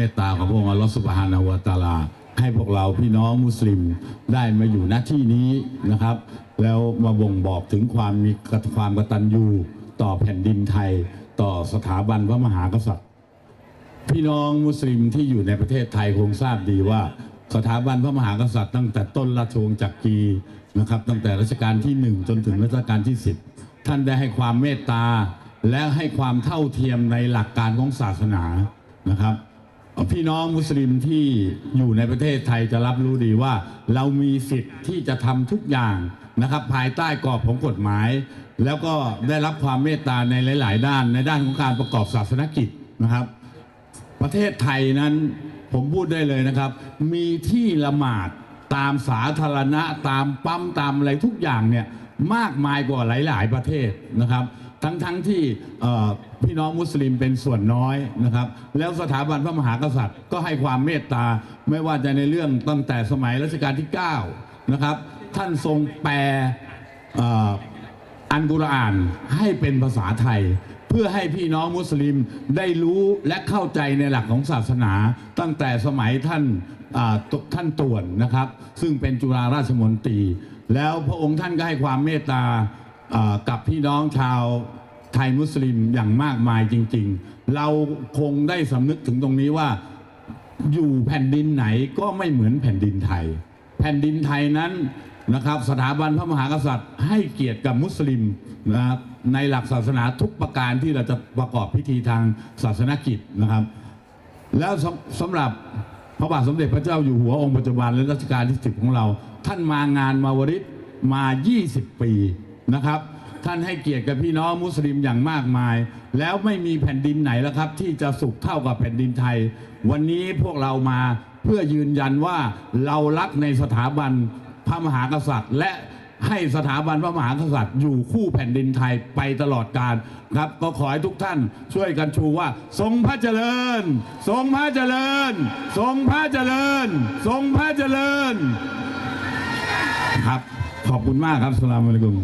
เมตตาของพระองค์อัลลอฮฺสุบฮานาวะตาลา ให้พวกเราพี่น้องมุสลิมได้มาอยู่ณที่นี้นะครับ แล้วมาบ่งบอกถึงความมีความกตัญญูต่อแผ่นดินไทย ต่อสถาบันพระมหากษัตริย์ พี่น้องมุสลิมที่อยู่ในประเทศไทยคงทราบดีว่า สถาบันพระมหากษัตริย์ตั้งแต่ต้นราชวงศ์จักรีนะครับ ตั้งแต่รัชกาลที่หนึ่งจนถึงรัชกาลที่สิบท่านได้ให้ความเมตตาและให้ความเท่าเทียมในหลักการของศาสนานะครับ พี่น้องมุสลิมที่อยู่ในประเทศไทยจะรับรู้ดีว่า เรามีสิทธิ์ที่จะทำทุกอย่างนะครับ ภายใต้กรอบของกฎหมาย แล้วก็ได้รับความเมตตาในหลาย ๆ ด้านในด้านของการประกอบศาสนกิจนะครับ ประเทศไทยนั้นผมพูดได้เลยนะครับ มีที่ละหมาดตามสาธารณะตามปั๊มตามอะไรทุกอย่างเนี่ยมากมายกว่าหลาย ๆ ประเทศนะครับ ทั้งๆทที่เอ่พี่น้องมุสลิมเป็นส่วนน้อยนะครับ แล้วสถาบันพระมหากษัตริย์ก็ให้ความเมตตา ไม่ว่าจะในเรื่องตั้งแต่สมัยรัชกาลที่ 9 นะครับ ท่านทรงแปลอันกุรอานให้เป็นภาษาไทย เพื่อให้พี่น้องมุสลิมได้รู้และเข้าใจในหลักของศาสนา ตั้งแต่สมัยท่านท่านต่วนนะครับ ซึ่งเป็นจุฬาราชมนตรี แล้วพระองค์ท่านก็ให้ความเมตตา กับพี่น้องชาวไทยมุสลิมอย่างมากมายจริง ๆ เราคงได้สำนึกถึงตรงนี้ว่าอยู่แผ่นดินไหนก็ไม่เหมือนแผ่นดินไทย แผ่นดินไทยนั้นนะครับสถาบันพระมหากษัตริย์ให้เกียรติกับมุสลิมนะครับในหลักศาสนาทุกประการที่เราจะประกอบพิธีทางศาสนกิจนะครับ แล้วสำหรับพระบาทสมเด็จพระเจ้าอยู่หัวองค์ปัจจุบันและรัชกาลที่สิบของเรา ท่านมางานมาวริศมา 20 ปี นะครับ ท่านให้เกียรติกับพี่น้องมุสลิมอย่างมากมาย แล้วไม่มีแผ่นดินไหนแล้วครับ ที่จะสุขเท่ากับแผ่นดินไทย วันนี้พวกเรามาเพื่อยืนยันว่าเรารักในสถาบันพระมหากษัตริย์ และให้สถาบันพระมหากษัตริย์ อยู่คู่แผ่นดินไทยไปตลอดกาลครับ ก็ขอให้ทุกท่านช่วยกันชูว่า ทรงพระเจริญ ทรงพระเจริญ ทรงพระเจริญ ทรงพระเจริญครับ ขอบคุณมากครับสลามอะลัยกุม